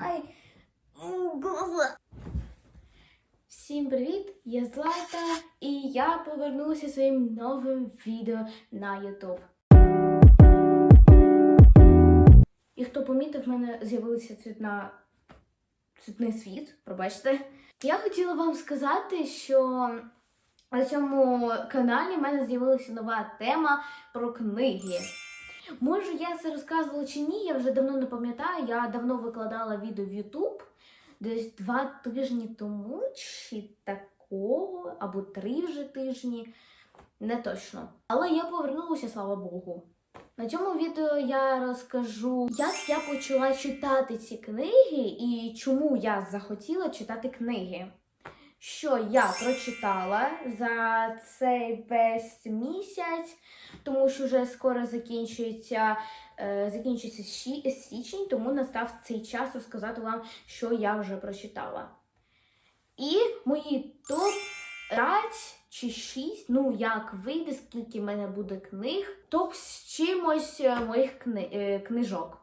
Ай, глаза. Всім привіт! Я Злата і я повернулася своїм новим відео на YouTube. І хто помітив, в мене з'явилася цвітна цвітний світ, пробачте. Я хотіла вам сказати, що на цьому каналі в мене з'явилася нова тема про книги. Може, я це розказувала чи ні, я вже давно не пам'ятаю. Я давно викладала відео в YouTube десь два тижні тому, чи такого, або три вже тижні. Не точно. Але я повернулася, слава Богу. На цьому відео я розкажу, як я почала читати ці книги і чому я захотіла читати книги. Що я прочитала за цей весь місяць, тому що вже скоро закінчується, е, закінчується січень, тому настав цей час розказати вам, що я вже прочитала. І мої топ 5 чи 6, ну як вийде, скільки в мене буде книг, топ з чимось е, моїх кни- е, книжок.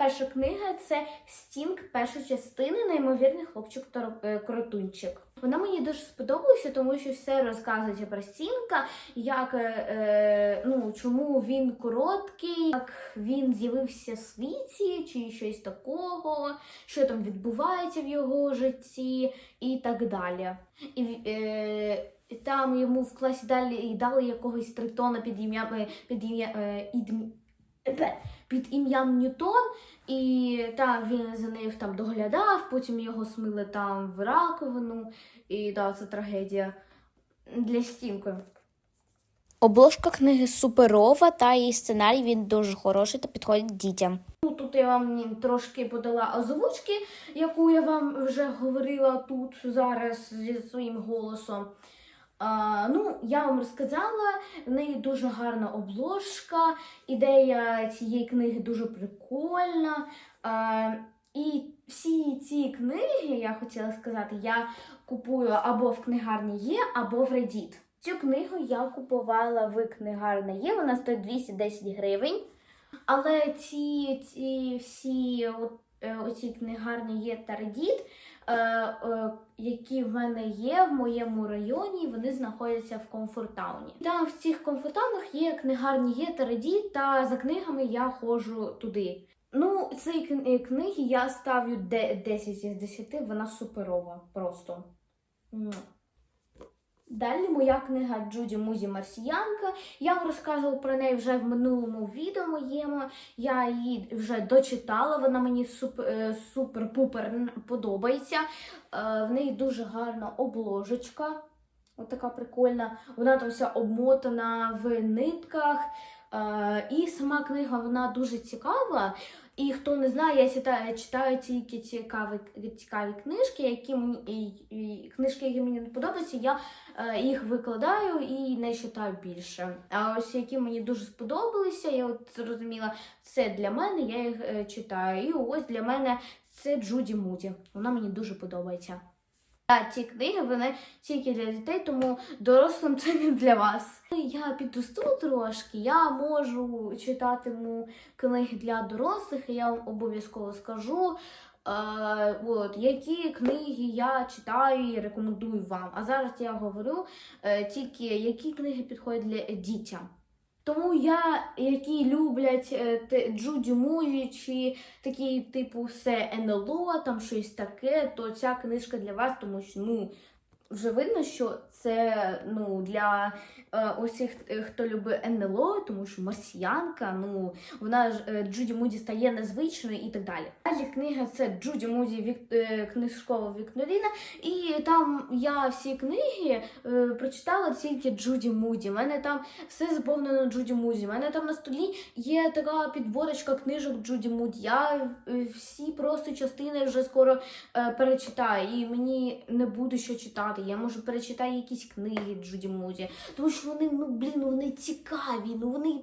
Перша книга це Стінг першої частини, неймовірний хлопчик е, Коротунчик. Вона мені дуже сподобалася, тому що все розказується про Стінка, як е, е, ну чому він короткий, як він з'явився в світі, чи щось такого, що там відбувається в його житті, і так далі. І е, там йому в класі далі дали якогось тритона під ім'ям е, під ім'я е, ідм- під ім'ям Ньютон. І там він за нею там доглядав, потім його смили там в раковину, і да, це трагедія для стінки. Обложка книги суперова, та її сценарій він дуже хороший та підходить дітям. Ну, тут я вам трошки подала озвучки, яку я вам вже говорила тут зараз зі своїм голосом. Ну, я вам розказала, в неї дуже гарна обложка, ідея цієї книги дуже прикольна. А, і всі ці книги, я хотіла сказати, я купую або в книгарні є, або в Reddit. Цю книгу я купувала в книгарні є, вона стоїть 210 гривень. Але ці, ці всі от, е, оці книгарні є та Reddit, е, е, які в мене є в моєму районі, вони знаходяться в комфортауні. Там в цих комфортаунах є книгарні є та Reddit, та за книгами я ходжу туди. Ну, цієї книги я ставлю 10 із 10, вона суперова просто. Далі моя книга Джуді Музі Марсіянка. Я вам розказувала про неї вже в минулому відео моєму. Я її вже дочитала, вона мені е, супер-пупер подобається. Е, В неї дуже гарна обложечка. От така прикольна. Вона там вся обмотана в нитках. Е, І сама книга вона дуже цікава. І хто не знає, я читаю, читаю тільки цікаві, цікаві книжки, які мені і, і книжки, які мені не подобаються, я е, їх викладаю і не читаю більше. А ось які мені дуже сподобалися, я от зрозуміла, це для мене, я їх е, читаю. І ось для мене це Джуді Муді. Вона мені дуже подобається. А ці книги вони тільки для дітей, тому дорослим це не для вас. Я підросту трошки, я можу читатиму книги для дорослих, і я вам обов'язково скажу. Е, от, які книги я читаю і рекомендую вам. А зараз я говорю е, тільки які книги підходять для дітям. Тому я, які люблять е, Джуді Мурі чи такі, типу, все НЛО, там щось таке, то ця книжка для вас, тому що ну, вже видно, що це ну, для е, усіх, е, хто любить НЛО, тому що марсіянка, ну, вона ж е, Джуді Муді стає незвичною і так далі. Далі книга це Джуді Муді вік, е, книжкова Вікторіна, і там я всі книги е, прочитала тільки Джуді Муді. У мене там все заповнено Джуді Муді. У мене там на столі є така підборочка книжок Джуді Муді. Я е, всі просто частини вже скоро е, перечитаю, і мені не буде що читати. Я можу перечитати якісь книги Джуді Муді, тому що вони, ну блін, ну, вони цікаві, ну вони.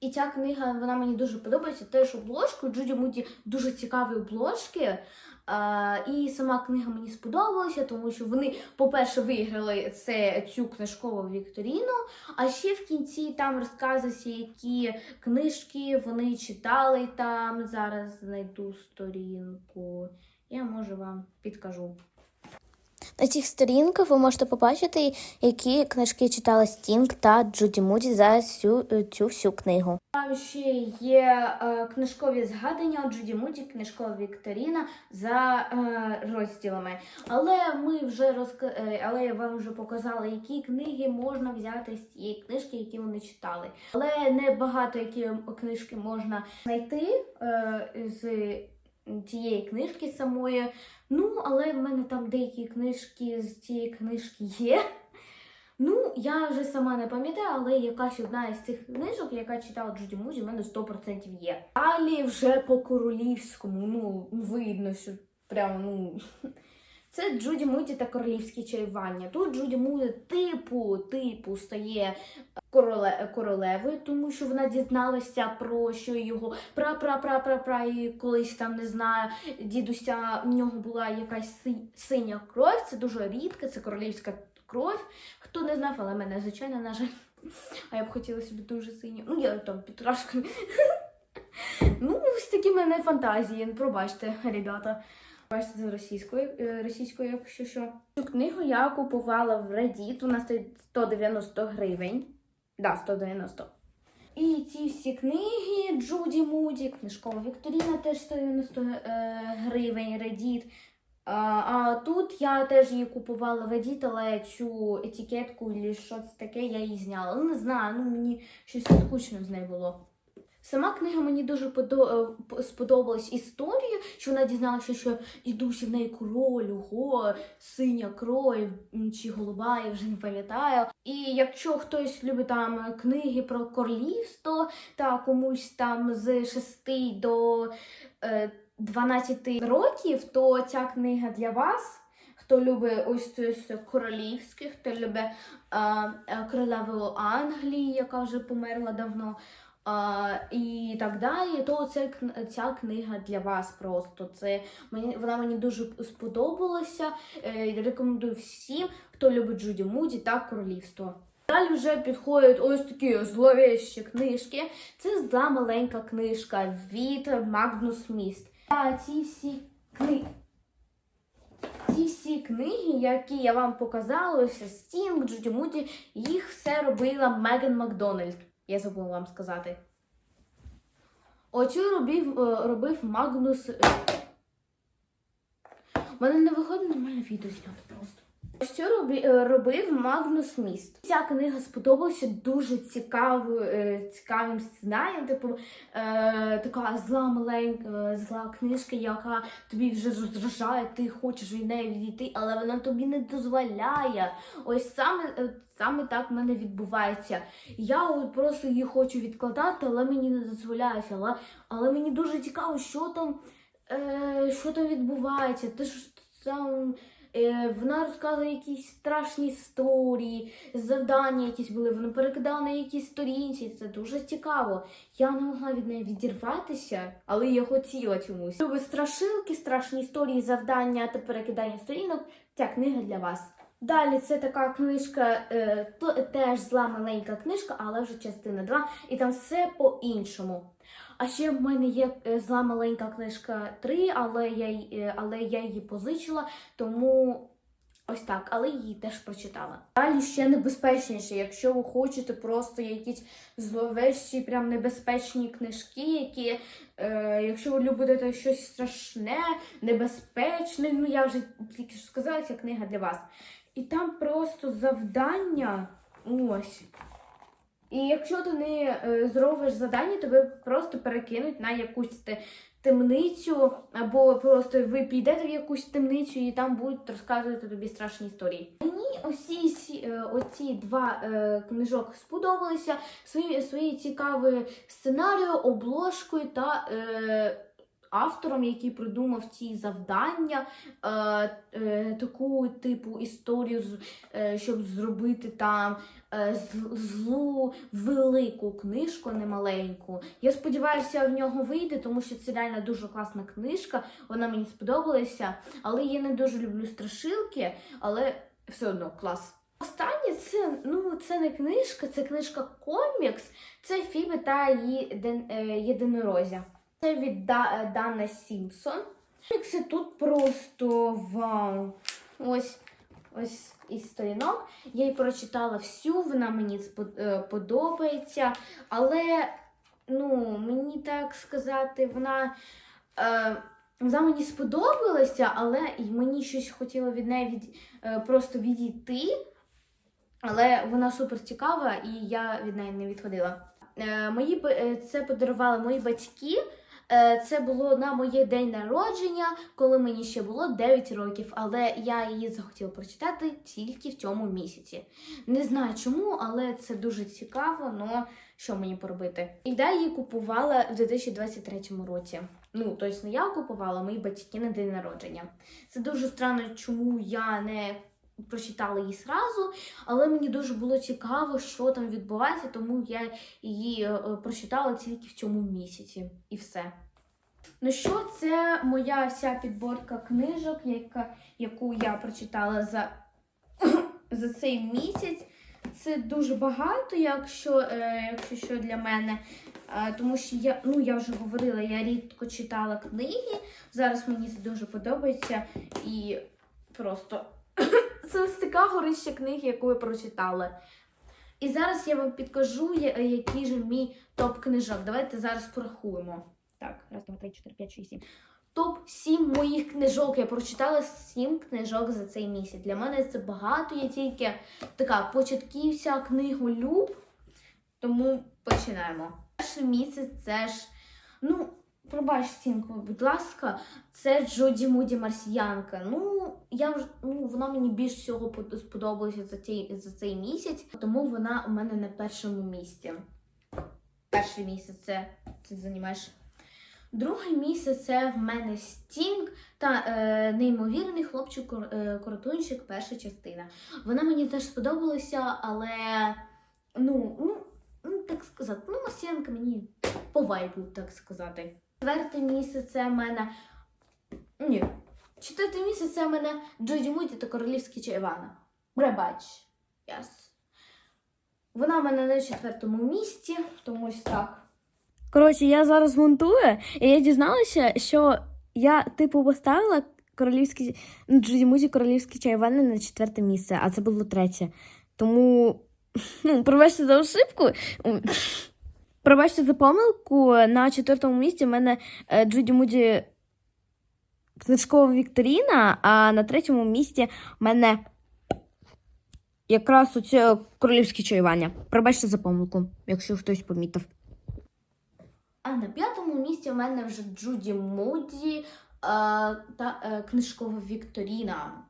І ця книга вона мені дуже подобається. Теж обложку. Джуді Муді дуже цікаві обложки. А, і сама книга мені сподобалася, тому що вони, по-перше, виграли це, цю книжкову вікторіну, а ще в кінці там розказується, які книжки вони читали там. Зараз знайду сторінку. Я може вам підкажу. На цих сторінках ви можете побачити, які книжки читали Стінг та Джуді Муді за цю, цю всю книгу. Там ще є е, книжкові згадання Джуді Муді, книжкова вікторіна за е, розділами. Але ми вже розка... е, але я вам вже показала, які книги можна взяти з цієї книжки, які вони читали. Але не багато які книжки можна знайти е, з цієї книжки самої. Ну, але в мене там деякі книжки з цієї книжки є. Ну, я вже сама не пам'ятаю, але якась одна із цих книжок, яка читала Джуді Музі, в мене 100% є. Далі вже по королівському, ну, видно, що прямо, ну. Це Джуді Муді та королівські чаювання. Тут Джуді Муді типу, типу стає короле, королевою, тому що вона дізналася про що його пра-пра-пра-пра-пра, і колись там не знаю, дідуся в нього була якась синя кров. Це дуже рідка, це королівська кров. Хто не знав, але мене, звичайно, на жаль. А я б хотіла собі дуже синю. Ну, я там підтрошки. Ну, ось такі мене фантазії. Пробачте, ребята. Бачите, з російською, е, російською, якщо що. Цю книгу я купувала в Reddit, вона стоїть 190 гривень. Да, 190. І ці всі книги Джуді Муді, книжкова Вікторіна теж 190 е, гривень, Reddit. А, тут я теж її купувала в Reddit, але цю етикетку чи що це таке, я її зняла. Ну, не знаю, ну мені щось скучно з нею було. Сама книга мені дуже е, сподобалась історія, що вона дізналася, що дідусь в неї король, ого, синя кров чи голуба, я вже не пам'ятаю. І якщо хтось любить там книги про королівство та комусь там з 6 до е, 12 років, то ця книга для вас. Хто любить ось це королівське, хто любить е, е, королеву Англії, яка вже померла давно, і так далі, то це ця книга для вас просто. Це мені вона мені дуже сподобалася. Е, рекомендую всім, хто любить Джуді Муді та королівство. Далі вже підходять ось такі зловещі книжки. Це зла маленька книжка від Магнус Міст. А ці всі книги. Ці всі книги, які я вам показала, Стінг, Джуді Муді, їх все робила Меган Макдональд. Я забула вам сказати. Оцю робив, е, робив Магнус. е. У мене не виходить нормально відео зняти просто. Ось цю е, робив Магнус Міст. Ця книга сподобалася дуже цікавою, е, цікавим сценарієм. Типу, е, така зла маленька, е, зла книжка, яка тобі вже роздражає, ти хочеш від неї відійти, але вона тобі не дозволяє. Ось саме, саме так в мене відбувається. Я от просто її хочу відкладати, але мені не дозволяється. Але, але мені дуже цікаво, що там, е, що там відбувається. Ти ж там. Е, вона розказує якісь страшні історії, завдання якісь були, вона перекидала на якісь сторінці. Це дуже цікаво. Я не могла від неї відірватися, але я хотіла чомусь. Любить страшилки, страшні історії, завдання та перекидання сторінок. Ця книга для вас. Далі це така книжка, е, то- теж зла маленька книжка, але вже частина 2, і там все по-іншому. А ще в мене є е, зла маленька книжка 3, але я, е, але я її позичила, тому ось так, але її теж прочитала. Далі ще небезпечніше, якщо ви хочете просто якісь зловещі, прям небезпечні книжки, які, е, якщо ви любите щось страшне, небезпечне, ну я вже тільки що сказала, ця книга для вас. І там просто завдання. Ось. І якщо ти не е, зробиш завдання, тебе просто перекинуть на якусь темницю, або просто ви підете в якусь темницю і там будуть розказувати тобі страшні історії. Мені сі- е, оці два е, книжок сподобалися свої, свої цікаві сценарією, обложкою та. Е, автором, який придумав ці завдання, е, е, таку типу історію, е, щоб зробити там е, злу велику книжку, не маленьку. Я сподіваюся, в нього вийде, тому що це реально дуже класна книжка. Вона мені сподобалася, але я не дуже люблю страшилки, але все одно клас. Останнє це ну це не книжка, це книжка комікс. Це Фіби та її е, єдинорозя. Це від е, Дана Сімпсон. Комікси тут просто вау. Ось ось із сторінок. Я її прочитала всю, вона мені е, подобається. Але, ну, мені так сказати, вона. Е, вона мені сподобалася, але мені щось хотіло від неї від, е, просто відійти. Але вона супер цікава, і я від неї не відходила. Мої це подарували мої батьки. Е, Це було на моє день народження, коли мені ще було 9 років, але я її захотіла прочитати тільки в цьому місяці. Не знаю чому, але це дуже цікаво, але що мені поробити? І я її купувала в 2023 році. Ну, тобто не я купувала, мої батьки на день народження. Це дуже странно, чому я не прочитала її зразу, але мені дуже було цікаво, що там відбувається, тому я її е, прочитала тільки в цьому місяці. І все. Ну що, це моя вся підборка книжок, яка, яку я прочитала за, за цей місяць. Це дуже багато, якщо, е, якщо що для мене. Е, тому що я, ну, я вже говорила, я рідко читала книги. Зараз мені це дуже подобається. І просто це ось така горища книги, яку я прочитала. І зараз я вам підкажу, який же мій топ книжок. Давайте зараз порахуємо. Так, раз, два, три, чотири, п'ять, шість, сім. Топ 7 моїх книжок. Я прочитала 7 книжок за цей місяць. Для мене це багато. Я тільки така початківця книголюб. Тому починаємо. Перше місяць це ж. Пробач, Стінку, будь ласка, це Джоді Муді Марсіянка. Ну, я вже ну, вона мені більш всього сподобалася за цей, за цей місяць, тому вона у мене на першому місці. Перший місяць це ти займаєш. Другий місяць це в мене Стінг та е, неймовірний хлопчик е, коротунчик, перша частина. Вона мені теж сподобалася, але ну, ну, ну так сказати, ну, Марсіянка мені по вайбу, так сказати. Четверте місце це в мене. Ні. Четверте місце це в мене Джоді Муді та Королівський Чайвана. Бребач. Yes. Вона в мене на четвертому місці, тому ось так. Коротше, я зараз монтую, і я дізналася, що я, типу, поставила королівські Джуді Музі королівські чайвани на четверте місце, а це було третє. Тому, ну, пробачте за ошибку. Пробачте за помилку. На четвертому місці в мене е, Джуді Муді книжкова Вікторіна, а на третьому місці в мене якраз оце королівське чаювання. Пробачте за помилку, якщо хтось помітив. А на п'ятому місці в мене вже Джуді Муді е, та е, книжкова Вікторіна.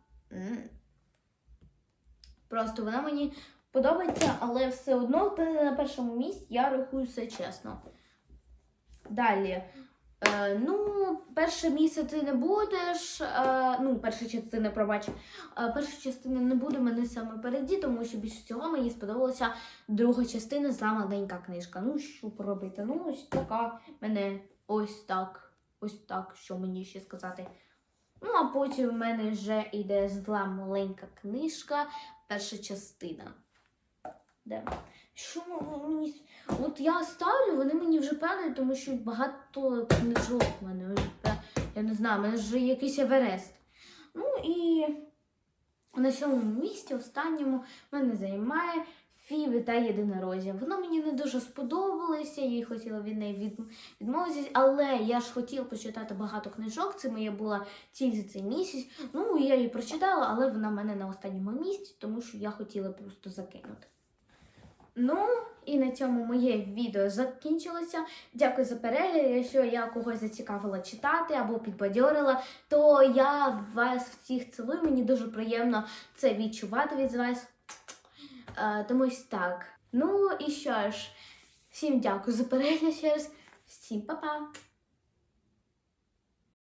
Просто вона мені подобається, але все одно на першому місці я рахую все чесно. Далі. Е, ну, перше місце ти не будеш. Е, ну, перша частина, пробач. Е, перша частина не буде мене саме переді, тому що більше всього мені сподобалася друга частина зла маленька книжка. Ну, що поробити? Ну, ось така мене ось так. Ось так, що мені ще сказати. Ну, а потім в мене вже йде зла маленька книжка, перша частина. Де? Що мені. От я ставлю, вони мені вже падають, тому що багато книжок в мене. Я не знаю, в мене вже якийсь Еверест. Ну і на сьомому місці, останньому, мене займає Фіби та єдинорозя. Вона мені не дуже сподобалася, я їй хотіла від неї від... відмовитися, але я ж хотіла почитати багато книжок. Це моя була ціль за цей місяць. Ну, я її прочитала, але вона в мене на останньому місці, тому що я хотіла просто закинути. Ну, і на цьому моє відео закінчилося. Дякую за перегляд. Якщо я когось зацікавила читати або підбадьорила, то я вас всіх цілую. Мені дуже приємно це відчувати від вас. Е, тому ось так. Ну і що ж, всім дякую за перегляд ще раз. Всім па-па!